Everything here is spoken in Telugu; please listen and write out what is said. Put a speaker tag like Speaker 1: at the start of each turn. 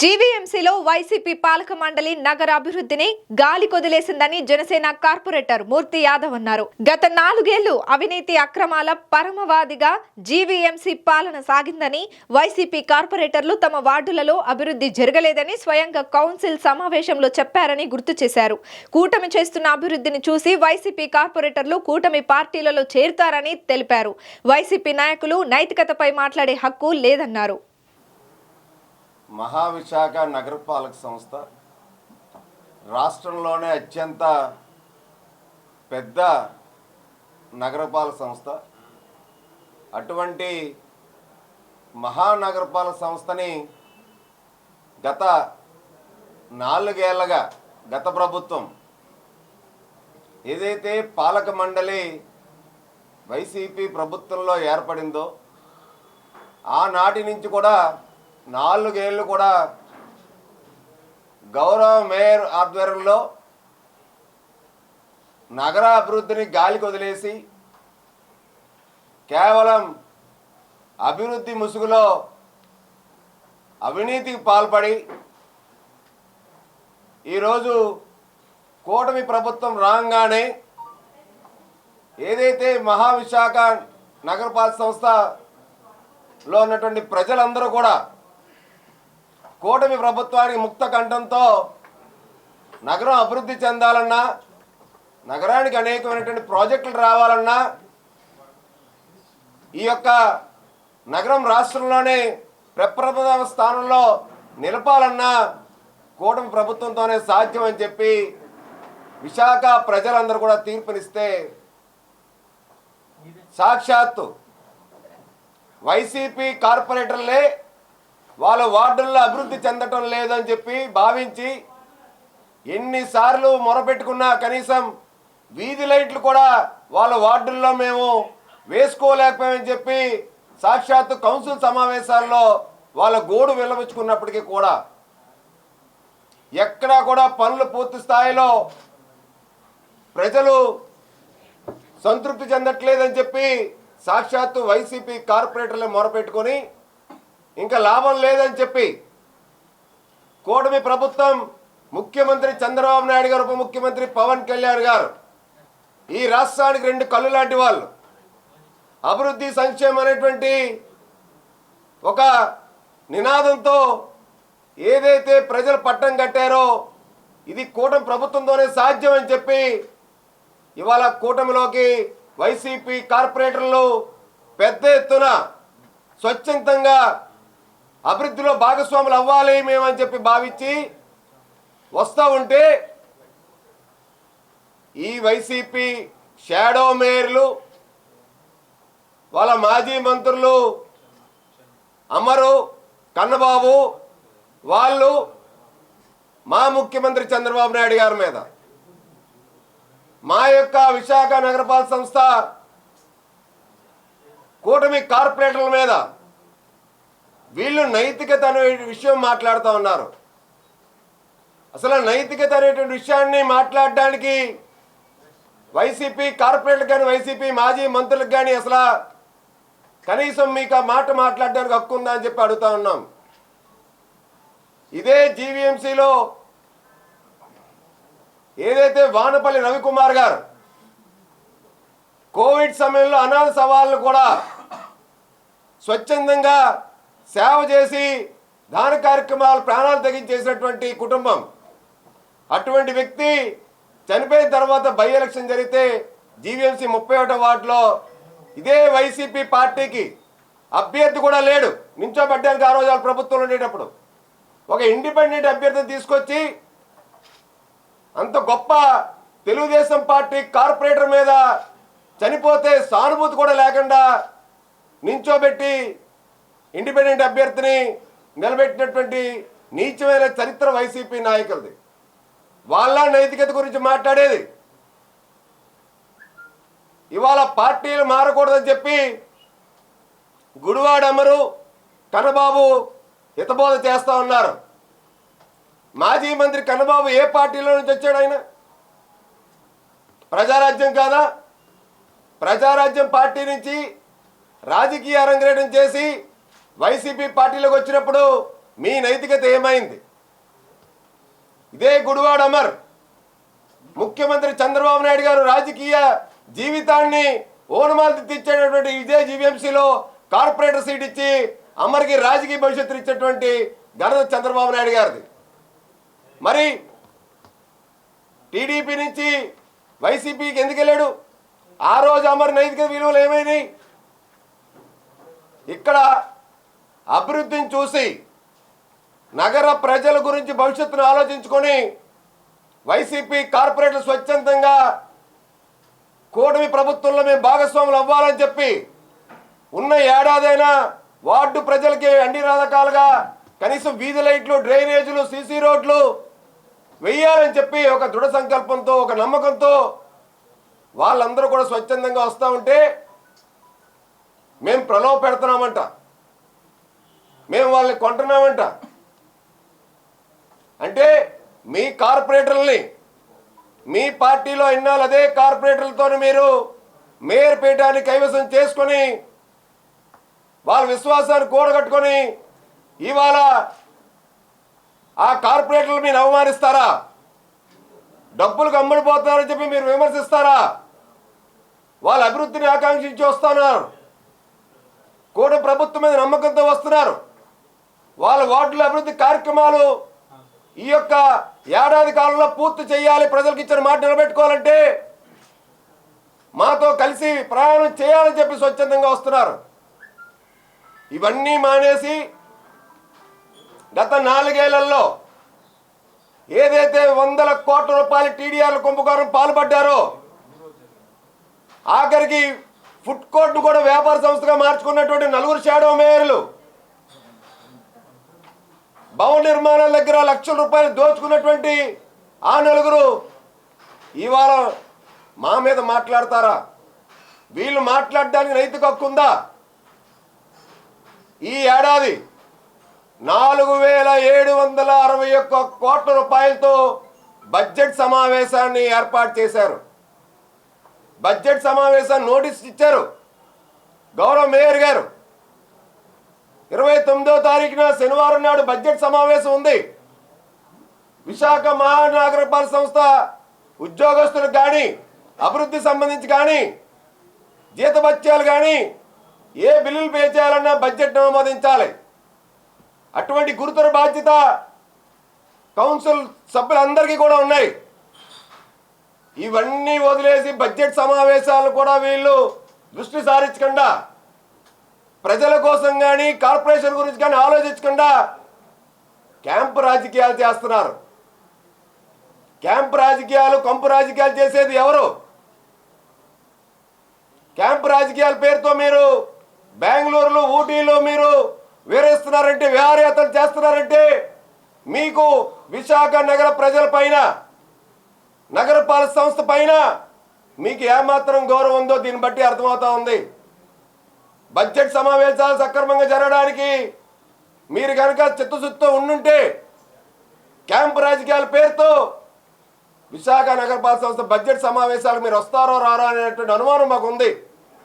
Speaker 1: జీవీఎంసీలో వైసీపీ పాలక మండలి నగర అభివృద్ధిని గాలి కొదిలేసిందని జనసేన కార్పొరేటర్ మూర్తి యాదవ్ అన్నారు. గత నాలుగేళ్ళు అవినీతి అక్రమాల పరమవాదిగా జీవీఎంసీ పాలన సాగిందని వైసీపీ కార్పొరేటర్లు తమ వార్డులలో అభివృద్ధి జరగలేదని స్వయంగా కౌన్సిల్ సమావేశంలో చెప్పారని గుర్తు చేశారు. కూటమి చేస్తున్న అభివృద్ధిని చూసి వైసీపీ కార్పొరేటర్లు కూటమి పార్టీలలో చేరుతారని తెలిపారు. వైసీపీ నాయకులు నైతికతపై మాట్లాడే హక్కు లేదన్నారు.
Speaker 2: మహావిశాఖ నగరపాలక సంస్థ రాష్ట్రంలోనే అత్యంత పెద్ద నగరపాలక సంస్థ. అటువంటి మహానగరపాలక సంస్థని గత నాలుగేళ్ళగా గత ప్రభుత్వం ఏదైతే పాలక మండలి వైసీపీ ప్రభుత్వంలో ఏర్పడిందో ఆనాటి నుంచి కూడా నాలుగేళ్ళు కూడా గౌరవ మేయర్ ఆధ్వర్యంలో నగర అభివృద్ధిని గాలికి వదిలేసి కేవలం అభివృద్ధి ముసుగులో అవినీతికి పాల్పడి ఈరోజు కూటమి ప్రభుత్వం రాగానే ఏదైతే మహావిశాఖ నగరపాలక సంస్థలో ఉన్నటువంటి ప్రజలందరూ కూడా కూటమి ప్రభుత్వానికి ముక్త కంఠంతో నగరం అభివృద్ధి చెందాలన్నా నగరానికి అనేకమైనటువంటి ప్రాజెక్టులు రావాలన్నా ఈ యొక్క నగరం రాష్ట్రంలోనే ప్రప్రథమ స్థానంలో నిలపాలన్నా కూటమి ప్రభుత్వంతోనే సాధ్యం అని చెప్పి విశాఖ ప్రజలందరూ కూడా తీర్పునిస్తే సాక్షాత్తు వైసీపీ కార్పొరేటర్లే వాళ్ళ వార్డుల్లో అభివృద్ధి చెందటం లేదని చెప్పి భావించి ఎన్నిసార్లు మొరపెట్టుకున్నా కనీసం వీధి లైట్లు కూడా వాళ్ళ వార్డుల్లో మేము వేసుకోలేకపోయామని చెప్పి సాక్షాత్తు కౌన్సిల్ సమావేశాల్లో వాళ్ళ గోడు విలవించుకున్నప్పటికీ కూడా ఎక్కడా కూడా పనులు పూర్తి స్థాయిలో ప్రజలు సంతృప్తి చెందట్లేదని చెప్పి సాక్షాత్తు వైసీపీ కార్పొరేటర్లు మొరపెట్టుకొని ఇంకా లాభం లేదని చెప్పి కూటమి ప్రభుత్వం ముఖ్యమంత్రి చంద్రబాబు నాయుడు గారు ఉప ముఖ్యమంత్రి పవన్ కళ్యాణ్ గారు ఈ రాష్ట్రానికి రెండు కళ్ళు లాంటి వాళ్ళు. అభివృద్ధి సంక్షేమం అనేటువంటి ఒక నినాదంతో ఏదైతే ప్రజలు పట్టం కట్టారో ఇది కూటమి ప్రభుత్వంతోనే సాధ్యం అని చెప్పి ఇవాళ కూటమిలోకి వైసీపీ కార్పొరేటర్లు పెద్ద ఎత్తున స్వచ్ఛందంగా అభివృద్ధిలో భాగస్వాములు అవ్వాలి మేమని చెప్పి భావించి వస్తూ ఉంటే ఈ వైసీపీ షాడో మేయర్లు వాళ్ళ మాజీ మంత్రులు అమరు కన్నబాబు వాళ్ళు మా ముఖ్యమంత్రి చంద్రబాబు నాయుడు గారి మీద. మా యొక్క విశాఖ నగరపాలక సంస్థ కూటమి కార్పొరేటర్ల మీద వీళ్ళు నైతికత అనే విషయం మాట్లాడుతూ ఉన్నారు. అసలు నైతికత అనేటువంటి విషయాన్ని మాట్లాడడానికి వైసీపీ కార్పొరేటర్ కానీ వైసీపీ మాజీ మంత్రులకు కానీ అసలు కనీసం మీకు ఆ మాట మాట్లాడడానికి హక్కు ఉందా అని చెప్పి అడుగుతా ఉన్నాం. ఇదే జీవీఎంసీలో ఏదైతే వానపల్లి రవికుమార్ గారు కోవిడ్ సమయంలో అనాథ సవాళ్ళు కూడా స్వచ్ఛందంగా సేవ చేసి దాన కార్యక్రమాలు ప్రాణాలు తగ్గించేసినటువంటి కుటుంబం. అటువంటి వ్యక్తి చనిపోయిన తర్వాత బై ఎలక్షన్ జరిగితే జీవీఎంసీ ముప్పై ఒకటో వార్డులో ఇదే వైసీపీ పార్టీకి అభ్యర్థి కూడా లేడు. నించోబడ్డానికి ఆ రోజు వాళ్ళ ప్రభుత్వంలో ఉండేటప్పుడు. ఒక ఇండిపెండెంట్ అభ్యర్థిని తీసుకొచ్చి అంత గొప్ప తెలుగుదేశం పార్టీ కార్పొరేటర్ మీద చనిపోతే సానుభూతి కూడా లేకుండా నించోబెట్టి ఇండిపెండెంట్ అభ్యర్థిని నిలబెట్టినటువంటి నీచమైన చరిత్ర వైసీపీ నాయకులది. వాళ్ళ నైతికత గురించి మాట్లాడేది. ఇవాళ పార్టీలు మారకూడదని చెప్పి గుడివాడ అమరు కన్నబాబు హితబోధ చేస్తా ఉన్నారు. మాజీ మంత్రి కన్నబాబు ఏ పార్టీలో నుంచి వచ్చాడు ఆయన? ప్రజారాజ్యం కాదా? ప్రజారాజ్యం పార్టీ నుంచి రాజకీయ అరంగేటం చేసి వైసీపీ పార్టీలోకి వచ్చినప్పుడు మీ నైతికత ఏమైంది? ఇదే గుడివాడ అమర్. ముఖ్యమంత్రి చంద్రబాబు నాయుడు గారు రాజకీయ జీవితాన్ని ఓనమాలు తెచ్చేటటువంటి ఇదే జీవీఎంసీలో కార్పొరేటర్ సీట్ ఇచ్చి అమర్కి రాజకీయ భవిష్యత్తు ఇచ్చేటువంటి ఘనత చంద్రబాబు నాయుడు గారిది. మరి టీడీపీ నుంచి వైసీపీకి ఎందుకు వెళ్ళాడు? ఆ రోజు అమర్ నైతిక విలువలు ఏమైనాయి? ఇక్కడ అభివృద్ధిని చూసి నగర ప్రజల గురించి భవిష్యత్తును ఆలోచించుకొని వైసీపీ కార్పొరేట్లు స్వచ్ఛందంగా కూటమి ప్రభుత్వంలో మేము భాగస్వాములు అవ్వాలని చెప్పి ఉన్న ఏడాదైనా వార్డు ప్రజలకి అన్ని రకాలుగా కనీసం వీధి లైట్లు డ్రైనేజీలు సీసీ రోడ్లు వెయ్యాలని చెప్పి ఒక దృఢ సంకల్పంతో ఒక నమ్మకంతో వాళ్ళందరూ కూడా స్వచ్ఛందంగా వస్తూ ఉంటే మేము ప్రలోభ పెడుతున్నామంట. మేము వాళ్ళని కొంటున్నామంట. అంటే మీ కార్పొరేటర్లని మీ పార్టీలో ఇన్నాళ్ళు అదే కార్పొరేటర్లతో మీరు మేయర్ పీఠాన్ని కైవసం చేసుకొని వాళ్ళ విశ్వాసాన్ని కూడగట్టుకొని ఇవాళ ఆ కార్పొరేటర్లు మీరు అవమానిస్తారా? డబ్బులు కమ్ముడిపోతున్నారని చెప్పి మీరు విమర్శిస్తారా? వాళ్ళ అభివృద్ధిని ఆకాంక్షించి వస్తున్నారు. కూడా ప్రభుత్వం మీద నమ్మకంతో వస్తున్నారు. వాళ్ళ వార్డుల అభివృద్ధి కార్యక్రమాలు ఈ యొక్క ఏడాది కాలంలో పూర్తి చేయాలి ప్రజలకు ఇచ్చిన మాట నిలబెట్టుకోవాలంటే మాతో కలిసి ప్రయాణం చేయాలని చెప్పి స్వచ్ఛందంగా వస్తున్నారు. ఇవన్నీ మానేసి గత నాలుగేళ్ళలో ఏదైతే వందల కోట్ల రూపాయల టీడీఆర్ల కుంభకారం పాల్పడ్డారో ఆఖరికి ఫుడ్ కోర్టును కూడా వ్యాపార సంస్థగా మార్చుకున్నటువంటి నలుగురు షాడో మేయర్లు భవన నిర్మాణాల దగ్గర లక్షల రూపాయలు దోచుకున్నటువంటి ఆ నలుగురు ఇవాళ మా మీద మాట్లాడతారా? వీళ్ళు మాట్లాడడానికి నైతిక హక్కు ఉందా? ఈ ఏడాది నాలుగు వేల ఏడు వందల అరవై ఒక్క కోట్ల రూపాయలతో బడ్జెట్ సమావేశాన్ని ఏర్పాటు చేశారు. బడ్జెట్ సమావేశాన్ని నోటీస్ ఇచ్చారు. గౌరవ మేయర్ గారు ఇరవై తొమ్మిదో తారీఖున శనివారం నాడు బడ్జెట్ సమావేశం ఉంది. విశాఖ మహానగరపాలక సంస్థ ఉద్యోగస్తులకు కానీ అభివృద్ధి సంబంధించి కానీ జీతభత్యాలు కానీ ఏ బిల్లులు పే చేయాలన్నా బడ్జెట్ ఆమోదించాలి. అటువంటి గురుతర బాధ్యత కౌన్సిల్ సభ్యులందరికీ కూడా ఉన్నాయి. ఇవన్నీ వదిలేసి బడ్జెట్ సమావేశాలు కూడా వీళ్ళు దృష్టి సారించకుండా ప్రజల కోసం కానీ కార్పొరేషన్ గురించి కానీ ఆలోచించకుండా క్యాంపు రాజకీయాలు చేస్తున్నారు. క్యాంపు రాజకీయాలు కంపు రాజకీయాలు చేసేది ఎవరు? క్యాంపు రాజకీయాల పేరుతో మీరు బెంగళూరులో ఊటీలో మీరు వేరేస్తున్నారంటే విహారయాత్రలు చేస్తున్నారంటే మీకు విశాఖ నగర ప్రజల పైన నగరపాలక సంస్థ పైన మీకు ఏమాత్రం గౌరవం ఉందో దీన్ని బట్టి అర్థమవుతా ఉంది. బడ్జెట్ సమావేశాలు సక్రమంగా జరగడానికి మీరు కనుక చిత్తశుద్ధితో ఉండుంటే క్యాంపు రాజకీయాల పేరుతో విశాఖ నగరపాలక సంస్థ బడ్జెట్ సమావేశాలకు మీరు వస్తారో రారో అనేటువంటి అనుమానం మాకు ఉంది